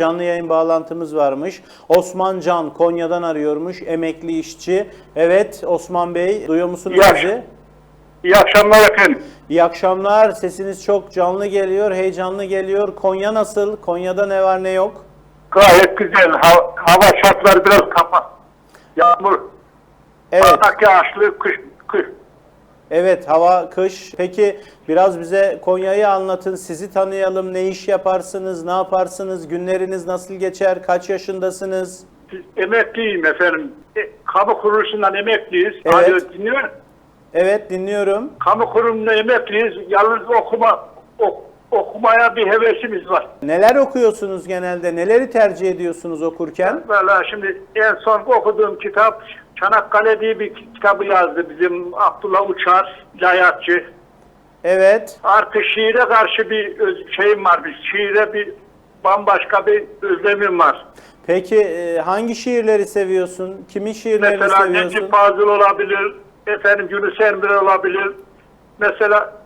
Canlı yayın bağlantımız varmış. Osman Can Konya'dan arıyormuş. Emekli işçi. Evet Osman Bey duyuyor musunuz İyi bizi? İyi akşamlar efendim. İyi akşamlar. Sesiniz çok canlı geliyor, heyecanlı geliyor. Konya nasıl? Konya'da ne var ne yok? Gayet güzel. Ha- hava şartları biraz kapat. Yağmur, Evet. patlak yağışlı, kış, kış. Evet hava kış. Peki biraz bize Konya'yı anlatın. Sizi tanıyalım. Ne iş yaparsınız? Ne yaparsınız? Günleriniz nasıl geçer? Kaç yaşındasınız? Emekliyim efendim. E, kamu kuruluşundan emekliyiz. Evet. Radyo dinliyor. Evet dinliyorum. Kamu kurumunda emekliyiz. Yalnız okuma ok- okumaya bir hevesimiz var. Neler okuyorsunuz genelde? Neleri tercih ediyorsunuz okurken? Valla şimdi en son okuduğum kitap Çanakkale diye bir kitabı yazdı bizim Abdullah Uçar, ilahiyatçı. Evet. Artık şiire karşı bir şeyim var. Bir şiire bir bambaşka bir özlemim var. Peki e, hangi şiirleri seviyorsun? Kimin şiirlerini Mesela seviyorsun? Necip Fazıl olabilir, efendim Yunus Emre olabilir. Mesela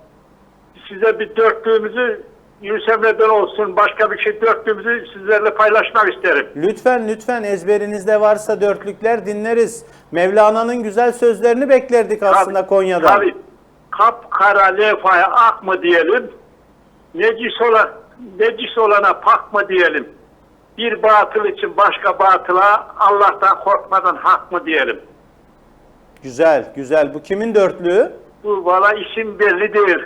size bir dörtlüğümüzü Yunus Emre'den olsun başka bir şey dörtlüğümüzü sizlerle paylaşmak isterim. Lütfen lütfen ezberinizde varsa dörtlükler dinleriz. Mevlana'nın güzel sözlerini beklerdik aslında Tabii, Konya'da. Tabii. Kapkara levhaya ak mı diyelim, necis, olan, necis olana pak mı diyelim. Bir batıl için başka batıla Allah'tan korkmadan hak mı diyelim. Güzel güzel. Bu kimin dörtlüğü? Bu valla isim belli değil.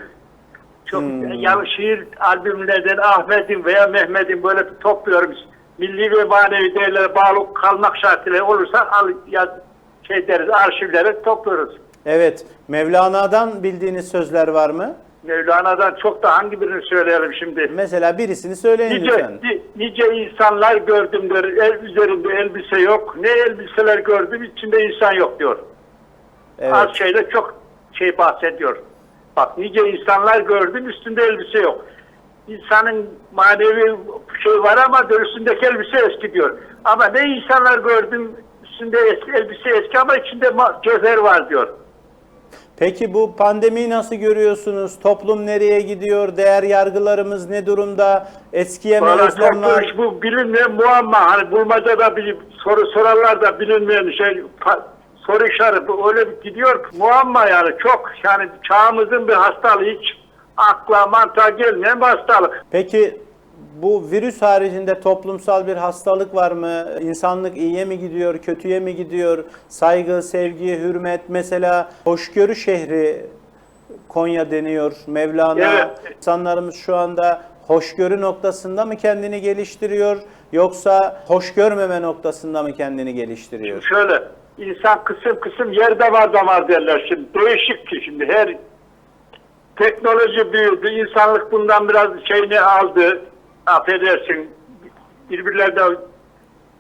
Çok Hmm. yani şiir albümlerden Ahmet'in veya Mehmet'in böyle bir topluyorum. Milli ve manevi değerlere bağlı kalmak şartıyla olursa al ya şey deriz arşivlere topluyoruz. Evet. Mevlana'dan bildiğiniz sözler var mı? Mevlana'dan çok da hangi birini söyleyelim şimdi? Mesela birisini söyleyin Nice, lütfen. ni- nice insanlar gördüm der, el üzerinde elbise yok. Ne elbiseler gördüm, içinde insan yok diyor. Evet. Az şeyde çok şey bahsediyor. Bak nice insanlar gördüm, üstünde elbise yok. İnsanın manevi şey var ama üstündeki elbise eski diyor. Ama ne insanlar gördüm, üstünde eski, elbise eski ama içinde cevher var diyor. Peki bu pandemiyi nasıl görüyorsunuz? Toplum nereye gidiyor? Değer yargılarımız ne durumda? Eskiye mi Valla özlem çok var? iş bu bilinmeyen muamma. Hani bulmacada bir soru sorarlar da bilinmeyen şey soru işareti öyle gidiyor. ki, Muamma yani çok yani çağımızın bir hastalığı hiç akla mantığa gelmeyen bir hastalık. Peki bu virüs haricinde toplumsal bir hastalık var mı? İnsanlık iyiye mi gidiyor, kötüye mi gidiyor? Saygı, sevgi, hürmet mesela hoşgörü şehri Konya deniyor. Mevlana Evet. insanlarımız şu anda hoşgörü noktasında mı kendini geliştiriyor yoksa hoş görmeme noktasında mı kendini geliştiriyor? Şöyle insan kısım kısım yerde var da var derler şimdi. Değişik ki şimdi her teknoloji büyüdü. insanlık bundan biraz şeyini aldı. Affedersin. Birbirlerine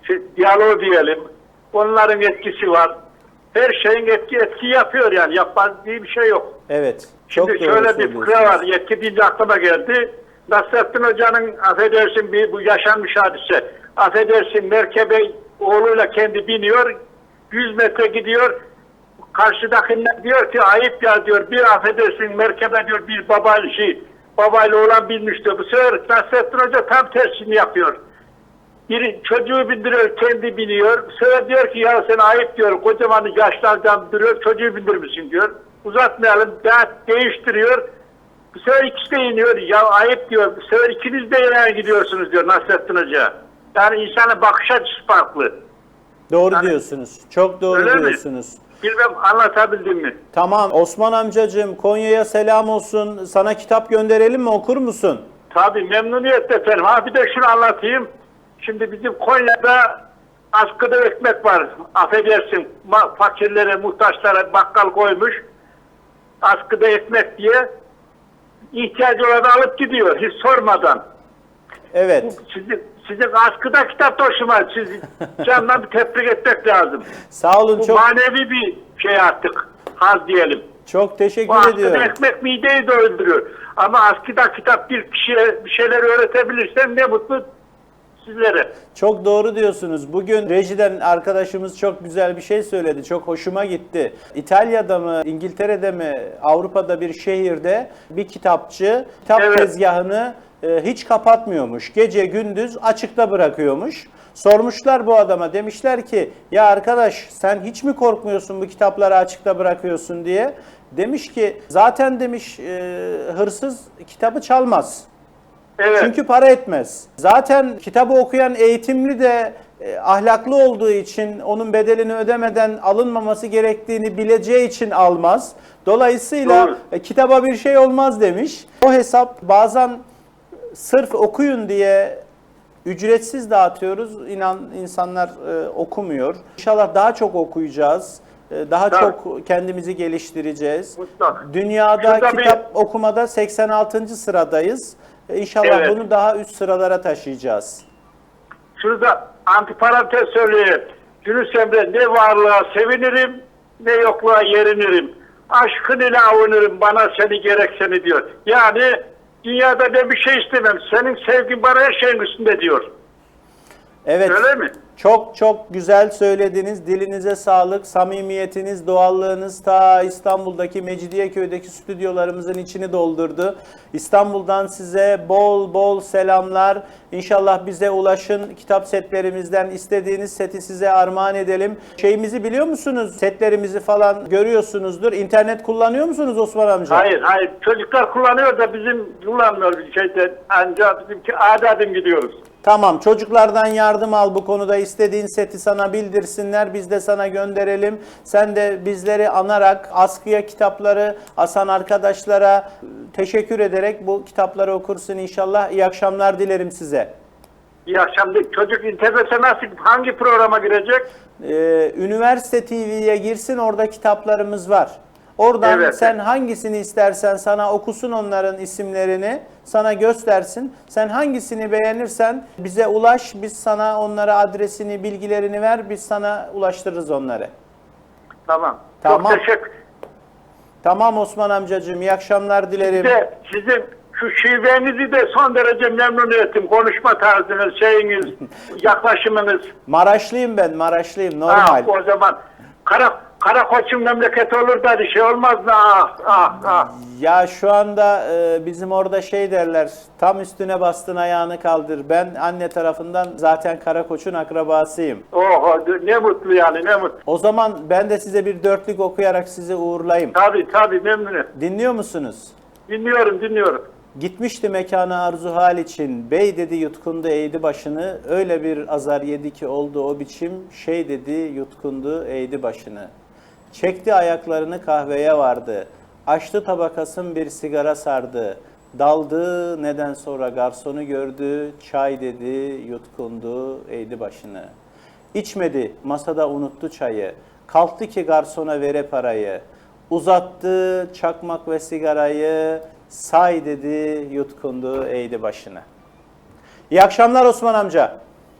şey, diyalog diyelim. Onların etkisi var. Her şeyin etki etki yapıyor yani. Yapmaz diye bir şey yok. Evet. Çok Şimdi şöyle bir fıkra var. Yetki deyince aklıma geldi. Nasrettin Hoca'nın affedersin bir bu yaşanmış hadise. Affedersin merkebe oğluyla kendi biniyor. 100 metre gidiyor. Karşıdakinden diyor ki ayıp ya diyor. Bir affedersin merkebe diyor bir babayla şey. Babayla oğlan binmiş diyor. Bu sefer Nasrettin Hoca tam tersini yapıyor. Biri çocuğu bindiriyor, kendi biniyor. Sefer diyor ki ya sen ayıp diyor. Kocaman yaşlı adam duruyor, çocuğu bindirmişsin diyor. Uzatmayalım, daha değiştiriyor. Bu sefer ikisi de iniyor. Ya ayıp diyor. Bu sefer ikiniz de yana gidiyorsunuz diyor Nasrettin Hoca. Yani insanın bakış açısı farklı. Doğru Yani- diyorsunuz. Çok doğru Öyle mi? diyorsunuz. Bilmem anlatabildim mi? Tamam Osman amcacığım Konya'ya selam olsun. Sana kitap gönderelim mi okur musun? Tabii memnuniyetle efendim. Ha bir de şunu anlatayım. Şimdi bizim Konya'da askıda ekmek var. Affedersin fakirlere, muhtaçlara bakkal koymuş. Askıda ekmek diye ihtiyacı olanı alıp gidiyor hiç sormadan. Evet. Sizin, sizin askıda kitap taşıma sizi candan bir tebrik etmek lazım. Sağ olun Bu çok manevi bir şey artık. Haz diyelim. çok Bu teşekkür askıda ediyorum. ekmek mideyi doyuruyor. Ama askıda kitap bir kişiye bir şeyler öğretebilirsen ne mutlu sizlere. Çok doğru diyorsunuz. Bugün rejiden arkadaşımız çok güzel bir şey söyledi. Çok hoşuma gitti. İtalya'da mı, İngiltere'de mi, Avrupa'da bir şehirde bir kitapçı kitap Evet. tezgahını e, hiç kapatmıyormuş. Gece gündüz açıkta bırakıyormuş. Sormuşlar bu adama demişler ki ya arkadaş sen hiç mi korkmuyorsun bu kitapları açıkta bırakıyorsun diye. Demiş ki zaten demiş e, hırsız kitabı çalmaz. Evet. Çünkü para etmez. Zaten kitabı okuyan eğitimli de e, ahlaklı olduğu için onun bedelini ödemeden alınmaması gerektiğini bileceği için almaz. Dolayısıyla Doğru. e, kitaba bir şey olmaz demiş. O hesap bazen sırf okuyun diye ücretsiz dağıtıyoruz. İnan insanlar e, okumuyor. İnşallah daha çok okuyacağız. E, daha Tabii. çok kendimizi geliştireceğiz. Mutlaka. Dünyada Şurada bir- kitap okumada 86. sıradayız. E, İnşallah Evet. bunu daha üst sıralara taşıyacağız. Şurada antiparantez söyleyeyim. Yunus Emre ne varlığa sevinirim ne yokluğa yerinirim. Aşkın ile avunırım bana seni gerek seni diyor. Yani dünyada ben bir şey istemem. Senin sevgin bana her şeyin üstünde diyor. Evet. Öyle mi? Çok çok güzel söylediniz. Dilinize sağlık, samimiyetiniz, doğallığınız ta İstanbul'daki Mecidiyeköy'deki stüdyolarımızın içini doldurdu. İstanbul'dan size bol bol selamlar. İnşallah bize ulaşın. Kitap setlerimizden istediğiniz seti size armağan edelim. Şeyimizi biliyor musunuz? Setlerimizi falan görüyorsunuzdur. İnternet kullanıyor musunuz Osman amca? Hayır hayır. Çocuklar kullanıyor da bizim kullanmıyor bir şeyden. Ancak bizimki adı adım gidiyoruz. Tamam çocuklardan yardım al bu konuda istediğin seti sana bildirsinler biz de sana gönderelim. Sen de bizleri anarak askıya kitapları asan arkadaşlara e, teşekkür ederek bu kitapları okursun inşallah. İyi akşamlar dilerim size. İyi akşamlar. Çocuk internete nasıl hangi programa girecek? Ee, Üniversite TV'ye girsin orada kitaplarımız var. Oradan Evet. sen hangisini istersen sana okusun onların isimlerini, sana göstersin. Sen hangisini beğenirsen bize ulaş, biz sana onlara adresini, bilgilerini ver, biz sana ulaştırırız onları. Tamam. Tamam. Çok teşekkür. Tamam Osman amcacığım, iyi akşamlar dilerim. De sizin şu şivenizi de son derece memnun ettim. Konuşma tarzınız, şeyiniz, yaklaşımınız. Maraşlıyım ben, Maraşlıyım, normal. Ha, o zaman kara, kara koçun memleketi olur da bir şey olmaz mı? Ah, ah, ah. Ya şu anda e, bizim orada şey derler, tam üstüne bastın ayağını kaldır. Ben anne tarafından zaten Karakoç'un akrabasıyım. Oh, ne mutlu yani, ne mutlu. O zaman ben de size bir dörtlük okuyarak sizi uğurlayayım. Tabii tabii memnunum. Dinliyor musunuz? Dinliyorum, dinliyorum. Gitmişti mekana arzu hal için, bey dedi yutkundu eğdi başını, öyle bir azar yedi ki oldu o biçim, şey dedi yutkundu eğdi başını. Çekti ayaklarını kahveye vardı, açtı tabakasın bir sigara sardı, daldı neden sonra garsonu gördü, çay dedi yutkundu eğdi başını. İçmedi, masada unuttu çayı. Kalktı ki garsona vere parayı. Uzattı çakmak ve sigarayı. Say dedi, yutkundu, eğdi başını. İyi akşamlar Osman amca.